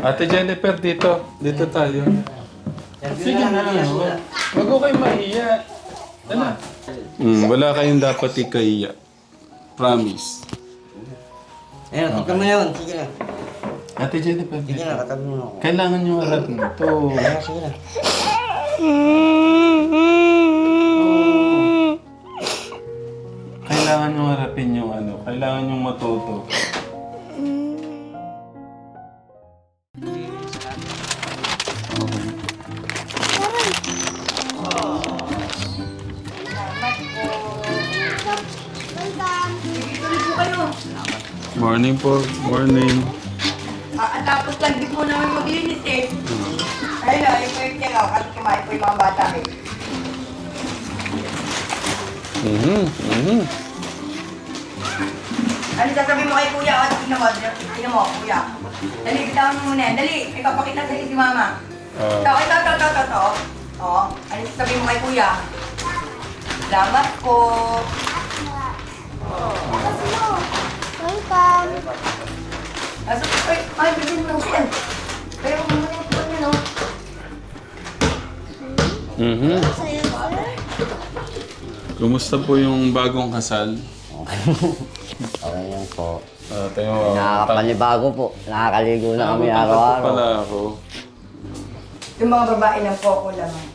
Ate Jennifer, dito. Dito tayo. Sige na. Wag wag ko kayo mahiya. Ano? Mm, wala kayong dapat ikahiya. Promise. Ayun, tignan mo yun. Sige na. Ate Jennifer, Sige dito. na, katabi mo ako. Kailangan nyo harap nito. Ayun, sige na. Kailangan nyo harapin yung ano. Kailangan nyo matuto. Morning po. Morning. Ah, at tapos lang din po namin maglinis eh. Ayun na, yung po yung tiyaw. At kumain po yung mga bata eh. Mhm. Mhm. Ano sasabihin mo kay kuya? O, tingnan mo. Tingnan mo, kuya. Dali, bitawan mo muna yan. Dali, ipapakita sa'yo si mama. Ito, Ah, ito, ito, ito, ito, ito. Oo. Ano sasabihin mo kay kuya? Salamat po. Welcome. Aso, ay, ay, bigyan mo lang yan. Pero kung muna yung tuwan niya, no? mhm. Sa'yo, sir. Kumusta po yung bagong kasal? Okay yan po. Ah, tayo mo. Nakakapanibago po. Nakakaligo na kami araw-araw. pala ako. Yung mga babae lang po ako naman.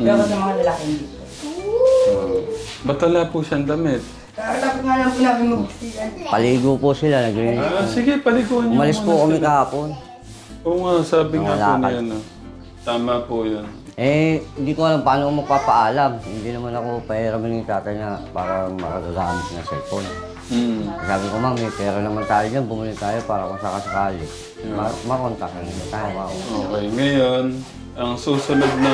Pero sa mga lalaki hindi po. Uh, ba't wala po siyang damit? Dapat nga lang po namin. Paligo po sila. Naglinis. Ah, sige, paliguan niyo. Umalis po kami sila. kahapon. Oo nga, sabi nga po Nangalakad. niya, no. Tama po yun. Eh, hindi ko alam paano ko magpapaalam. Hindi naman ako pahiramin ng tatay na para makagagamit ng cellphone. Hmm. Sabi ko, ma'am, may pera naman tayo dyan. Bumili tayo para kung sakasakali. Ma- makontak na tayo. Okay, ngayon, ang susunod na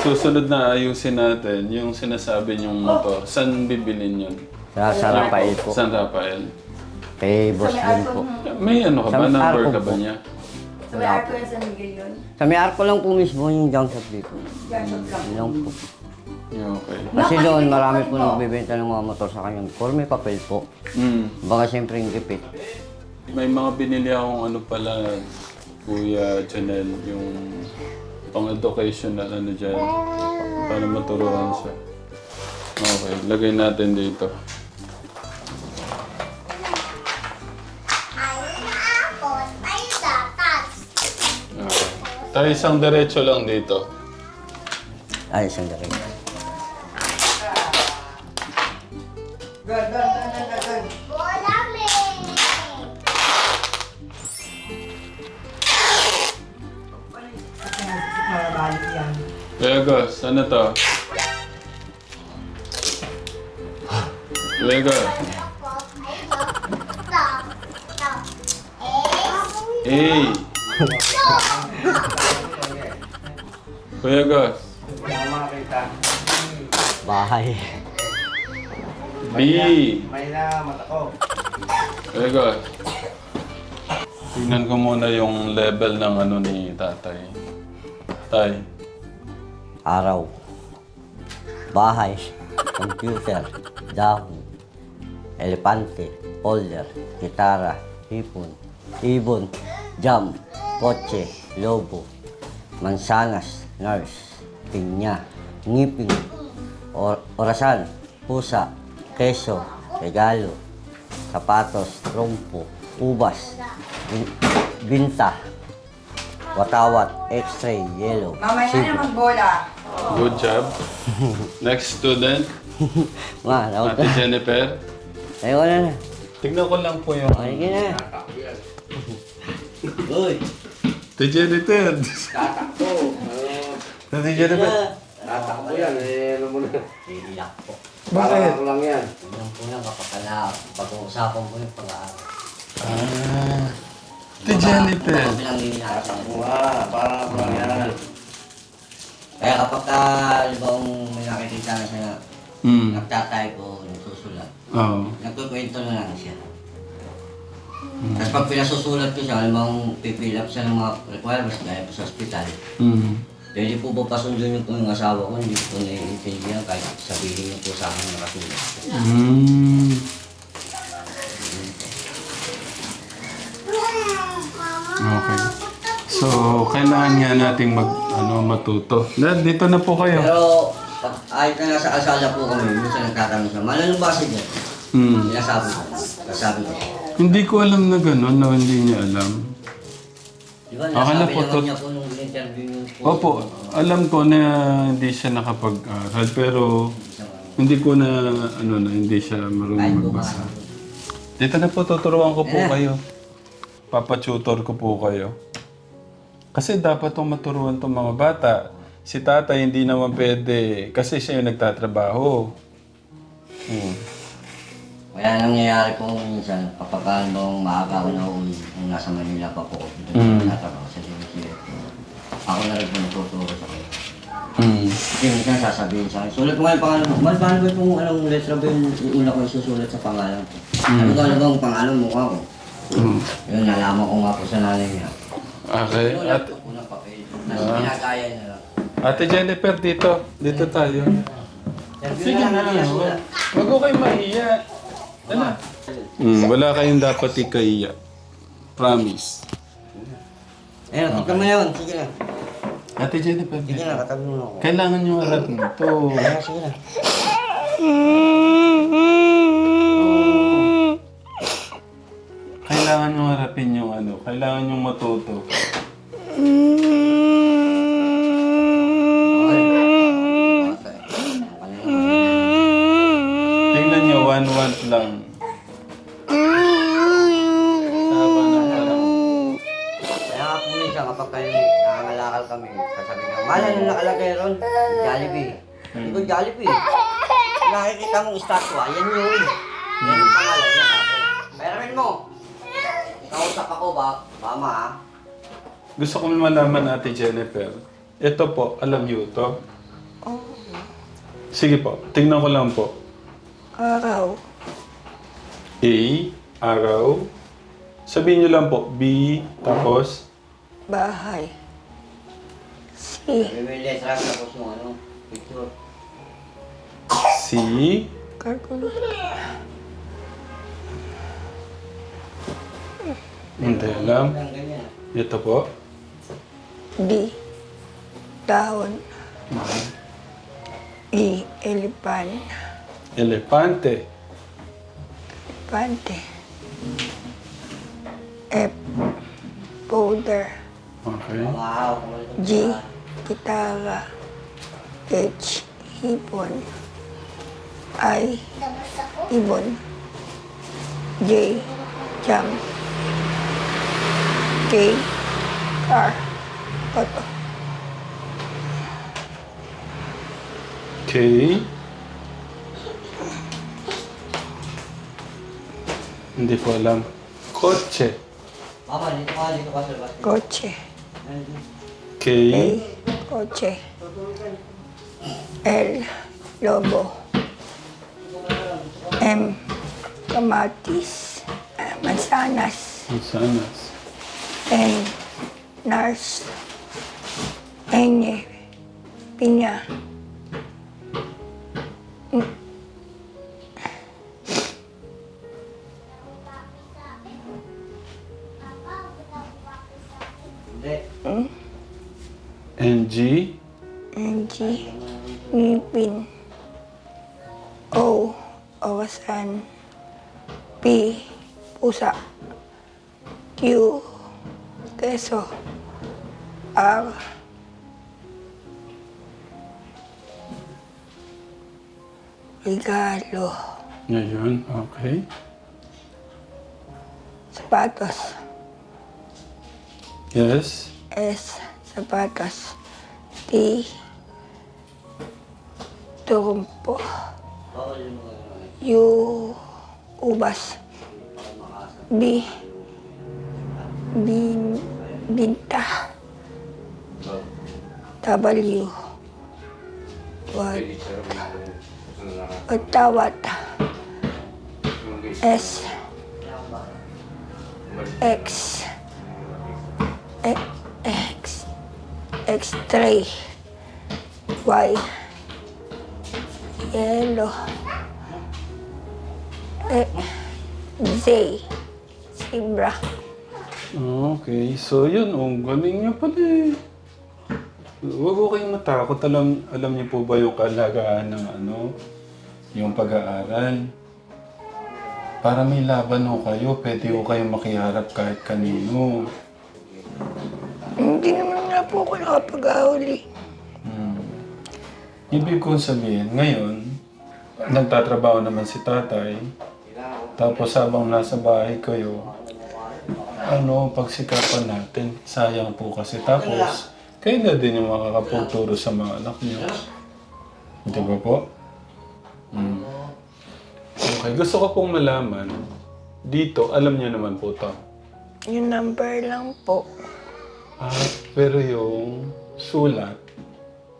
susunod na ayusin natin yung sinasabi niyong motor. Saan bibilin yun? Sa Sarapail po. San Rafael? Kay Boss Jun po. May ano ka ba? Sa Number Arco ka ba niya? So, may arko yan sa Miguel yun. Sa may arko lang po mismo yung junk shop dito. Yan, shop lang. Yun lang po. Yeah, okay. Kasi doon marami po nagbibenta ng mga motor sa kanyang. Puro may papel po. Hmm. Baka siyempre yung gipit. May mga binili akong ano pala, Kuya Janel, yung pang-educational ano dyan. Para maturuan siya. Okay, lagay natin dito. Tayo isang diretso lang dito. Ay, isang galing. Gus, ano to? Ito. A. Eh. Kuya Gus, Bahay. B. May na mata ko. Kuya Gus. Tingnan ko muna yung level ng ano ni tatay. Tay. Araw. Bahay. Computer. Dahon. Elepante. Folder. Gitara. Hipon. Ibon. Jam. Kotse. Lobo. Mansanas. Nurse. Pinya. Ngipin. Or orasan. Pusa. Keso. Regalo. Sapatos. Trompo. Ubas. bin- Binta. Watawat. X-ray. Yellow. Mamaya Sibo. na magbola. Good job. Next student, Ma, nawag Ate ka. Jennifer. Ayaw na na. Tignan ko lang po yung... Okay ka na. Uy. Ate Jennifer. Tatakbo. Ate Jennifer. tatakbo yan. Eh, ano mo na. Iiyak po. Bakit? Ako lang yan. Yung po lang kapag pag-uusapan mo yung pag-aaral. Ah. Ate Jennifer. Bilang hihinaras sa Oo nga, parang ako lang yan. Kaya kapag ka, libang may nakikita na siya Hmm. nagtatay ko, nagsusulat, Oo. nagkukwento na lang siya. Tapos pag pinasusulat ko siya, alam pipill up siya ng mga requirements gaya po sa hospital. Hmm. Pwede po ba pasundin niyo po yung asawa ko? Hindi ko naiintindihan kahit sabihin niyo po sa akin nakasulat. Hmm. Okay. So, kailangan nga nating mag, ano, matuto. Dad, dito na po kayo. Pero, pag ayot na nasa kalsada po kami, minsan nagtatanong Malan yung base dyan? Hmm. Sinasabi ko. Sasabi ko. Hindi ko alam na gano'n, na hindi niya alam. Di ba, Akala nasabi po naman tot- niya po nung interview niyo po. Opo, alam ko na hindi siya nakapag-aral, pero hindi ko na, ano na, hindi siya Kahit marunong magbasa. Dito na po, tuturuan ko po Eh. kayo. Papatutor ko po kayo. Kasi dapat itong maturuan itong mga bata. Si tata hindi naman pwede, kasi siya yung nagtatrabaho. Hmm. Kaya nangyayari po minsan, kapag ano, maaga ako na uwi, kung nasa Manila pa po, Mm. doon mm. natatrabaho sa Division. Ako na rin po nagtuturo sa kanya. Hmm. Kasi minsan sasabihin sa akin, sulat mo nga yung pangalan mo. Mal, paano ba itong anong letra ba yung una ko isusulat sa pangalan ko? Ano ba ano ba ang pangalan mo ko? Hmm. Yun, nalaman ko nga po sa nanay niya. Okay. Sinulat At, ko ng papel. Nasa pinagaya niya lang. Ate Jennifer, dito. Dito tayo. Sige na lang. Huwag ko kayo mahiya. Ano? Hmm, wala kayong dapat ikaiya. Promise. Ayun, tignan mo yun. Sige na. Ate Jennifer, Sige na, katabi mo ako. kailangan nyo harap nito. Ayun, sige na. Kailangan nyo harapin yung ano. Kailangan nyo matuto. Tingnan nyo, one-one lang. Haba ng parang... Kaya nga po minsan kapag kayo nangangalakal kami, sasabihin nga, Mala nung nakalagay ron, Jollibee. Hindi ko Jollibee. Nakikita mong estatwa, yan yun. Yan yung pangalan niya. Kausap ako ba? Mama. Gusto ko malaman Ate Jennifer. Ito po, alam niyo to? Sige po, tingnan ko lang po. Araw. A, araw. Sabihin niyo lang po, B, tapos Bahay. C. May letra tapos yung ano, picture. C, Calculator. Hindi alam. Ito po. D. Dahon. E. Elepan. Elepante. Pante. F. Powder. Okay. Wow. G. Gitara. H. Hipon. I. Ibon. J. Jam. K. Car. Auto. K. Hindi po alam. Kotse. Mama, dito ka, dito ka sa. Kotse. K. A. Kotse. L. Lobo. M. Kamatis. eh, Mansanas. Mansanas. N. Nars. N. Pinya. Hindi. N, G. N. G. Ngipin. O. Awasan. P. Pusa. Q. Keso. R. Regalo. Ngayon, okay. Sapatos. Yes. S. Sapatos. T. Turumpo. U. Ubas. B. Bin, binta. W. Wat. Watawat. S. X. E- X. X3. Y. Yellow. E- Z. Zebra. Okay, so yun, oh, galing niyo pala eh. Huwag ko kayong matakot. Alam, alam niyo po ba yung kalagaan ng ano, yung pag-aaral? Para may laban ho kayo, pwede ho kayong makiharap kahit kanino. Hindi naman nga po ako nakapag-ahuli. Hmm. Ibig kong sabihin, ngayon, nagtatrabaho naman si tatay, tapos habang nasa bahay kayo, ano, pagsikapan natin, sayang po kasi. Tapos, kayo na din yung makakapagturo sa mga anak niyo. Di ba po? Hmm. Okay, gusto ko pong malaman, dito, alam niyo naman po to. Yung number lang po. Ah, pero yung sulat,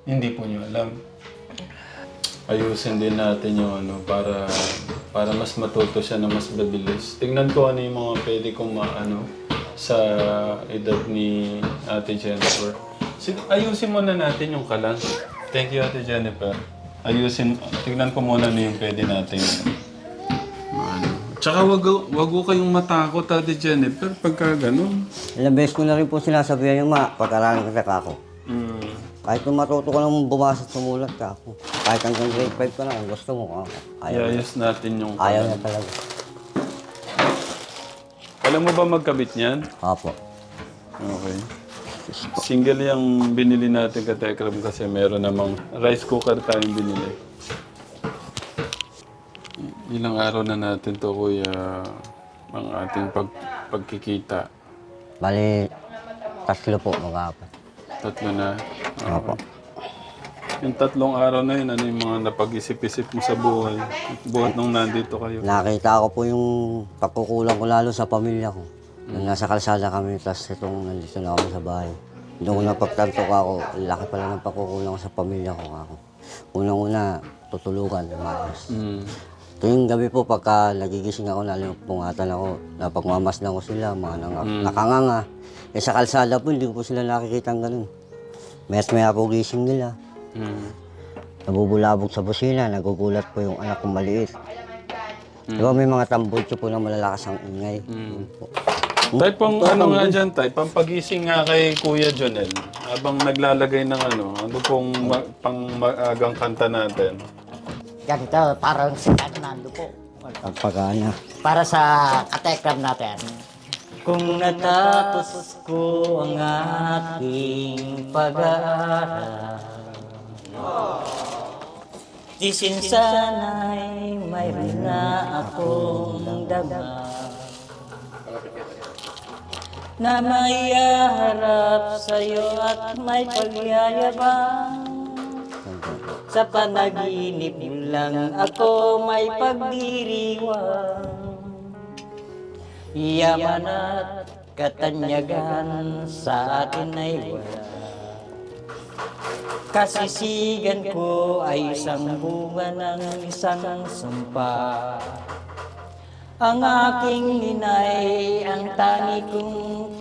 hindi po niyo alam. Ayusin din natin yung ano para para mas matuto siya na mas mabilis. Tingnan ko ano yung mga pwede kong maano sa edad ni Ate Jennifer. Ayusin muna natin yung kalan. Thank you Ate Jennifer. Ayusin, tingnan ko muna ano yung pwede natin ano. Tsaka wag, wag ko kayong matakot Ate Jennifer pagka ganun. Ilang beses ko na rin po sinasabihan yung ma, pag-aralan ka sa kako. Mm. Kahit kung matuto ka lang bumasa at sumulat ka ako. Kahit hanggang grade 5 ka na, kung gusto mo, ah, ayaw, Iayos natin yung ayaw kalan. na talaga. Alam mo ba magkabit niyan? Opo. Okay. Single yung binili natin ka Tekram kasi meron namang rice cooker tayong binili. Ilang araw na natin to kuya ang ating pag pagkikita. Bali, tatlo po mag-apat. Tatlo na. Opo. Yung tatlong araw na yun, ano yung mga napag-isip-isip mo sa buhay? Buhat nung nandito kayo. Nakita ko po yung pagkukulang ko lalo sa pamilya ko. Nung nasa kalsada kami, tapos itong nandito na ako sa bahay. Doon ko napagtanto ko ako, laki pala ng pagkukulang ko sa pamilya ko ako. Unang-una, tutulugan, maayos. Mm. Tuwing gabi po, pagka nagigising ako, lalo pungatan ako, napagmamasdan ko sila, mga nang, nakanganga. Eh sa kalsada po, hindi ko po sila nakikita ganun. Mayat maya po gising nila. Mm. Nabubulabog sa busina, nagugulat po yung anak kong maliit. Di ba may mga tambutso po na malalakas ang ingay? Po. Tay, pang ano nga dyan, tay, pampagising nga kay Kuya Jonel. Habang naglalagay ng ano, ano pong ma- pang maagang kanta natin. Ganito, parang si Fernando po. Pagpagana. Para sa katekram natin. Kung natapos ko ang aking pag-aaral Disin sana'y mayroon na akong dama. Na may harap sa'yo at may pagyayabang sa panaginip lang ako may pagdiriwang Yaman at katanyagan sa atin ay wala. Kasisigan ko ay isang bunga ng isang sumpa. Ang aking inay ang tani kong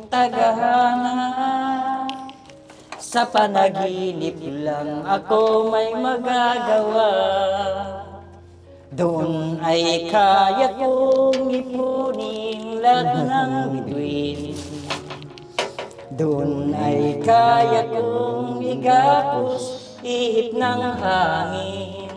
tagahanga. Sa panaginip lang ako may magagawa. Doon ay kaya kong ipunin lahat ng bituin Doon ay kaya kong igapos ihip ng hangin.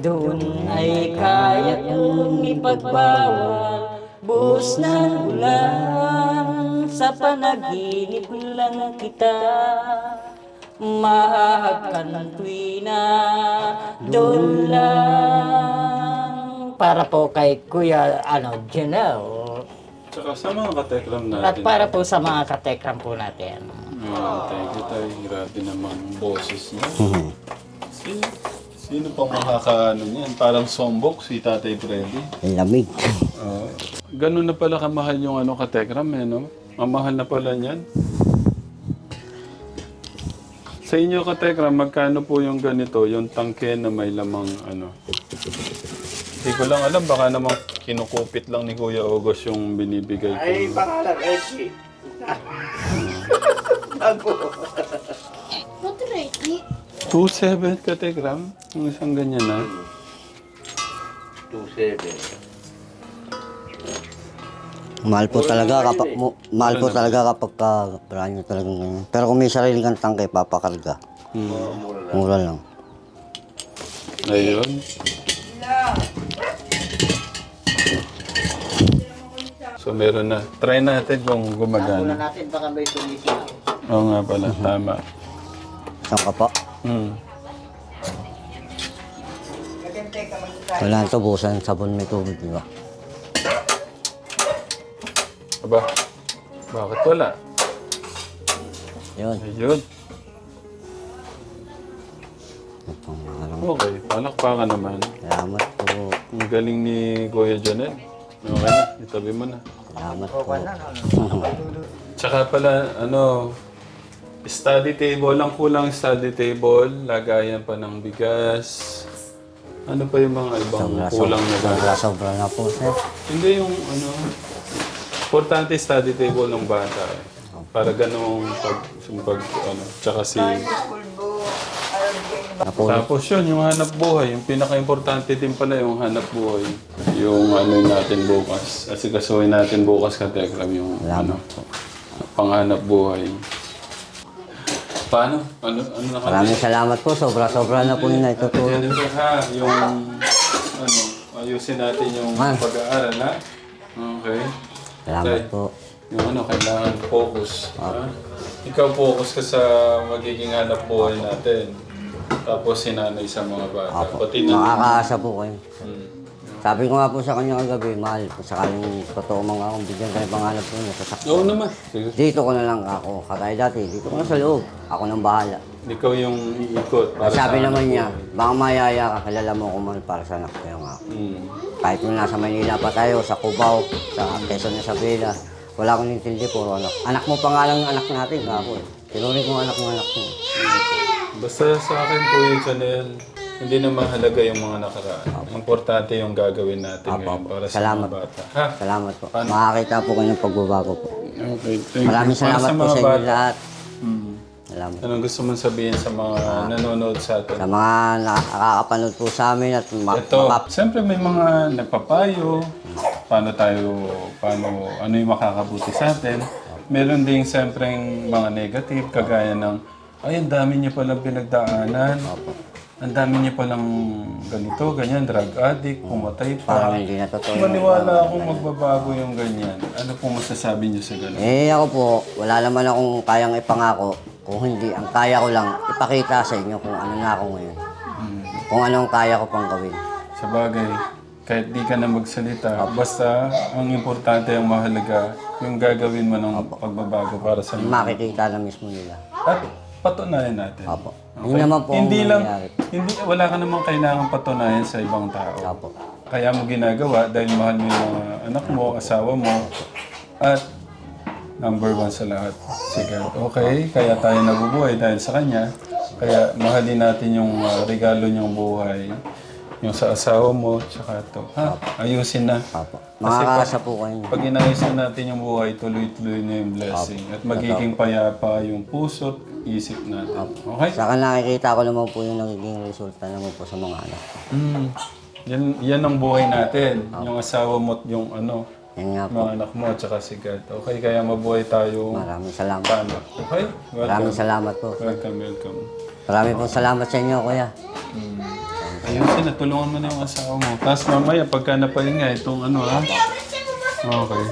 Doon ay kaya kong ipagbawal buhos ng ulan Sa panaginip lang kita. Mahakantuy na doon lang Para po kay Kuya ano, Janelle Tsaka sa mga katekram At natin. para po sa mga katekram po natin Ah, thank you tayo. Grabe naman ang boses niya. Sino, sino pang makakaano niyan? Parang sombok si Tatay Freddy. Lamig. Ah, ganun na pala kamahal yung ano katekram eh, no? Ang mahal na pala niyan. Sa inyo katekram, magkano po yung ganito, yung tangke na may lamang ano? Hindi ko lang alam, baka namang kinukupit lang ni Kuya August yung binibigay ko. Ay, pangalan, Echi. Bago. What eat? 2.7 katekram? Yung isang ganyan na. 2-7. Mahal po talaga kapag mo, mahal po talaga kapag ka brand talagang ganyan. Pero kung may sarili kang tangke, papakarga. Hmm. Mura lang. Ayun. So meron na. Try natin kung gumagana. natin baka may tumisip. Oo nga pala, tama. Saan ka po? Hmm. Wala ito, busan, sabon, may tubig, di ba? Aba, bakit wala? Yun. Ayun. Ito, maharang. Okay, palakpakan naman. Salamat po. Ang galing ni Kuya Janel. Okay na, itabi mo na. Salamat po. Tsaka pala, ano, study table, lang kulang study table, lagayan pa ng bigas. Ano pa yung mga ibang Sobra, kulang na sobra, gamit? sobra na po, sir. Hindi yung ano, importante study table ng bata. eh. Para ganong pag, pag ano, tsaka si... Napulit. Tapos yun, yung hanap buhay, yung pinaka-importante din pala yung hanap buhay. Yung ano natin bukas. Kasi kasuhin natin bukas ka Tekram yung ano, panghanap buhay. Paano? Ano, ano na kami? Maraming salamat po. Sobra-sobra na po yung naitutulong. Jennifer ha, yung ano, ayusin natin yung Man. pag-aaral ha? Okay. Salamat po. Yung ano, kailangan focus. Ha? Ikaw focus ka sa magiging hanap buhay natin. Tapos sinanay sa mga bata. Apo. Pati na... Makakaasa po kayo. Hmm. Sabi ko nga po sa kanya kagabi, mahal, kung sakaling totoo mga akong bigyan kayo pangalap ko niya, sasaktan. Oo naman. Sige. Dito ko na lang ako, katay dati, dito ko na sa loob. Ako nang bahala. Ikaw yung iikot. Para Sabi sa naman hanap niya, baka mayaya ka, kilala mo ko man para sa anak ko yung ako. Hmm. Kahit nung nasa Manila pa tayo, sa Cubao, sa Quezon na sa Villa, wala akong intindi, puro anak. Anak mo pa nga lang ang anak natin, kako eh. Tinuring ko anak mo anak mo. Basta sa akin po yung channel, hindi na mahalaga yung mga nakaraan. Importante yung gagawin natin Apo, ngayon para sa Salamat. mga bata. Ha? Salamat po. Paano? Makakita po kayo ng pagbabago po. Okay, thank Maraming. Para salamat po mga sa inyo bata. lahat. Hmm. Salamat. Anong gusto mong sabihin sa mga nanonood sa atin? Sa mga nakakapanood po sa amin at ma- Ito, makap- siyempre may mga nagpapayo, paano tayo, paano, ano yung makakabuti sa atin. Meron ding siyempre mga negative, kagaya ng, ay, ang dami niya palang pinagdaanan. Ang dami niya palang ganito, ganyan, drug addict, pumatay parang pa. hindi na totoo. Maniwala akong magbabago yung ganyan. Ano po masasabi niyo sa ganun? Eh ako po, wala naman akong kayang ipangako. Kung hindi, ang kaya ko lang ipakita sa inyo kung ano na ako ngayon. Kung ano ang kaya ko pang gawin. Sa bagay, kahit di ka na magsalita, basta ang importante, ang mahalaga, yung gagawin mo ng pagbabago para sa. Makikita na mismo nila. At patunayan natin. Apo. Yun naman po ang Hindi lang, nangyayari. hindi, wala ka namang kailangan patunayan sa ibang tao. Apo. Kaya mo ginagawa dahil mahal mo yung mga anak mo, asawa mo, at number one sa lahat. Sige, okay, kaya tayo nabubuhay dahil sa Kanya. Kaya mahalin natin yung uh, regalo niyong buhay. Yung sa asawa mo, tsaka ito. Ha? Ayusin na. Apo. Makakaasa po kayo. Pag inayos na natin yung buhay, tuloy-tuloy na yung blessing. At magiging payapa yung puso't isip natin. Okay? Saka nakikita ko naman po yung nagiging resulta naman po sa mga anak. Mm. Yan, yan ang buhay natin. Yung asawa mo at yung ano, Yan nga po. mga anak mo at saka si God. Okay, kaya mabuhay tayo Maraming salamat. tama. Okay? Maraming Welcome. salamat po. Welcome, welcome. Maraming po salamat sa inyo, kuya. Ayusin na, tulungan mo na yung asawa mo. Tapos mamaya, pagka napahinga, itong ano ha? Okay.